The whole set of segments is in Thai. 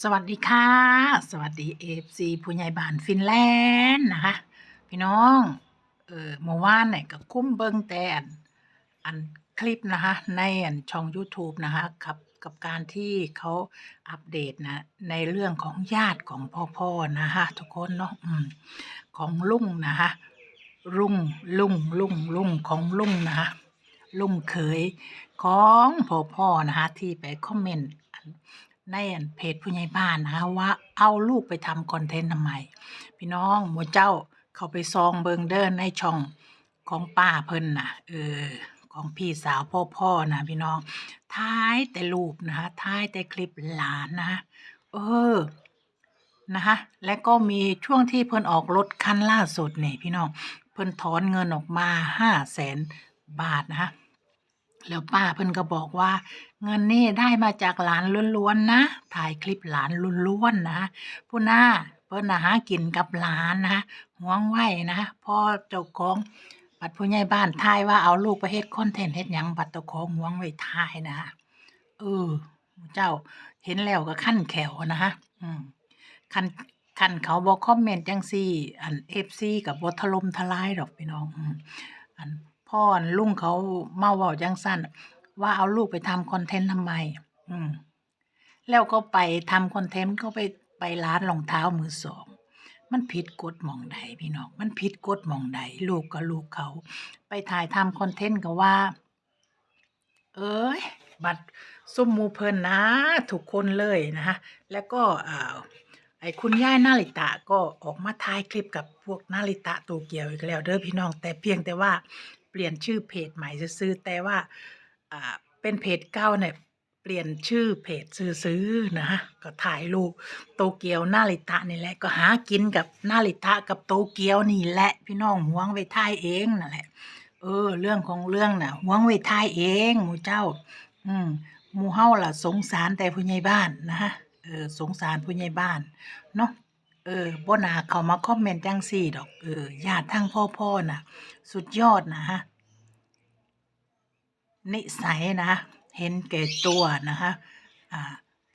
สวัสดีค่ะ สวัสดีเอฟซีผู้ใหญ่บ้านฟินแลนด์นะคะ พี่น้อง เออเมื่อวานเนี่ยก็คุ้มเบิ้งแต่อันอันคลิปนะคะ ในอันช่อง YouTube นะคะกับกับการที่เขาอัปเดตนะ ในเรื่องของญาติของพ่อพ่อนะคะทุกคนเนาะอของลุงนะคะลุงลุงลุงลุงของลุงนะคะลุงเขยของพ่อพ่อนะคะที่ไปคอมเมนต์ ในอันเพจผู้ใหญ่บ้านนะคะว่าเอาลูกไปทำคอนเทนต์ทำไมพี่น้องหมูเจ้าเขาไปซองเบิงเดินในช่องของป้าเพิ่นนะเออของพี่สาวพ่อพ่อนะพี่น้อง ท้ายแต่รูปนะคะท้ายแต่คลิปหลานนะคะเออนะคะและก็มีช่วงที่เพิ่นออกรถคันล่าสุดนี่พี่น้อง เพิ่นถอนเงินออกมาห้าแสนบาทนะคะ แล้วป้าเพิ่นก็บอกว่า เงินนี่ได้มาจากหลานล้วนๆนะ ถ่ายคลิปหลานล้วนๆนะผู้หน้าเพิ่นนะหากินกับหลานนะห่วงไว้นะพ่อเจ้าของบัดผู้ใหญ่บ้านทายว่าเอาลูกไปเฮ็ดคอนเทนต์เฮ็ดหยังบัดเจ้าของห่วงไว้ทายนะเออเจ้าเห็นแล้วก็ขั้นแขวนะฮะอืมคันคันเขาบอกคอมเมนต์จังซี่ อัน FC กับ่ถล่มทลายดอกพี่น้องอืมอัน พ่อนลุงเขาเมาเว้าจังซั่นว่าเอาลูกไปทำคอนเทนต์ทำไม อืม แล้วก็ไปทำคอนเทนต์ก็ไปไปร้านรองเท้ามือสอง มันผิดกฎมองใดพี่น้อง มันผิดกฎมองใดลูกก็ลูกเขา ไปถ่ายทำคอนเทนต์ก็ว่า เอ้ย บัดซุ่มมูเพิ่นนะทุกคนเลยนะคะแล้วก็อ่าไอ้คุณย่ายนาริตะก็ออกมาถ่ายคลิปกับพวกนาริตะโตเกียวอีกแล้วเด้อพี่น้องแต่เพียงแต่ว่า เปลี่ยนชื่อเพจใหม่ซื่อแต่ว่าเป็นเพจเก่าเนี่ยเปลี่ยนชื่อเพจซื้อๆนะคะก็ถ่ายรูปโตเกียวนาริตะนี่แหละก็หากินกับนาริตะกับโตเกียวนี่แหละพี่น้องห่วงไว้ถ่ายเองนั่นแหละเออ เรื่องของเรื่องน่ะห่วงไว้ถ่ายเองหมูเจ้า อืมหมูเฮาล่ะสงสารแต่ผู้ใหญ่บ้านนะคะเออสงสารผู้ใหญ่บ้านเนาะ เออบ่นาเขามาคอมเมนต์จังซี่ดอกเออญาติทางพ่อๆน่ะสุดยอดนะคะนิสัยนะเห็นแก่ตัวนะคะอ่า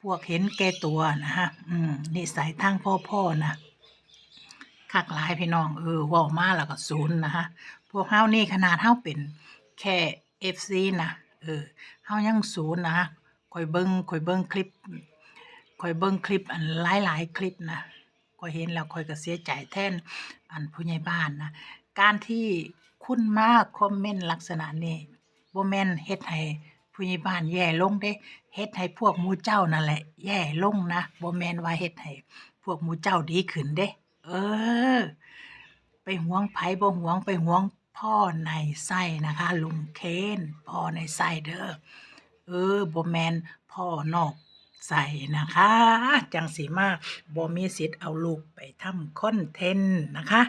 พวกเห็นแก่ตัวนะคะอืมนิสัยทางพ่อๆนะคักหลายพี่น้องเออว้ามาแล้วก็ศูนย์นะคะพวกเฮานี่ขนาดเฮาเป็นแค่ FC นะเออเฮายังศูนย์นะคอยเบิ่งข้อยเบิ่งคลิปข้อยเบิ่งคลิปอันหลายๆคลิปนะ ข้อยเห็นแล้วข้อยก็เสียใจแทนอันผู้ใหญ่บ้านนะการที่คุณมากคอมเมนต์ลักษณะนี้บ่แม่นเฮ็ดให้ผู้ใหญ่บ้านแย่ลงเด้เฮ็ดให้พวกหมู่เจ้านั่นแหละ แย่ลงนะบ่แม่นว่าเฮ็ดให้พวกหมู่เจ้าดีขึ้นเด้เออ ไปหวงไผบ่หวงไปหวงพ่อในไส้นะคะลุงเคนพ่อในไส้เด้อเออบ่แม่นพ่อนอก ใส่นะคะ จังสีมาบ่มีสิทธิ์เอาลูกไปทำคอนเทนต์นะคะ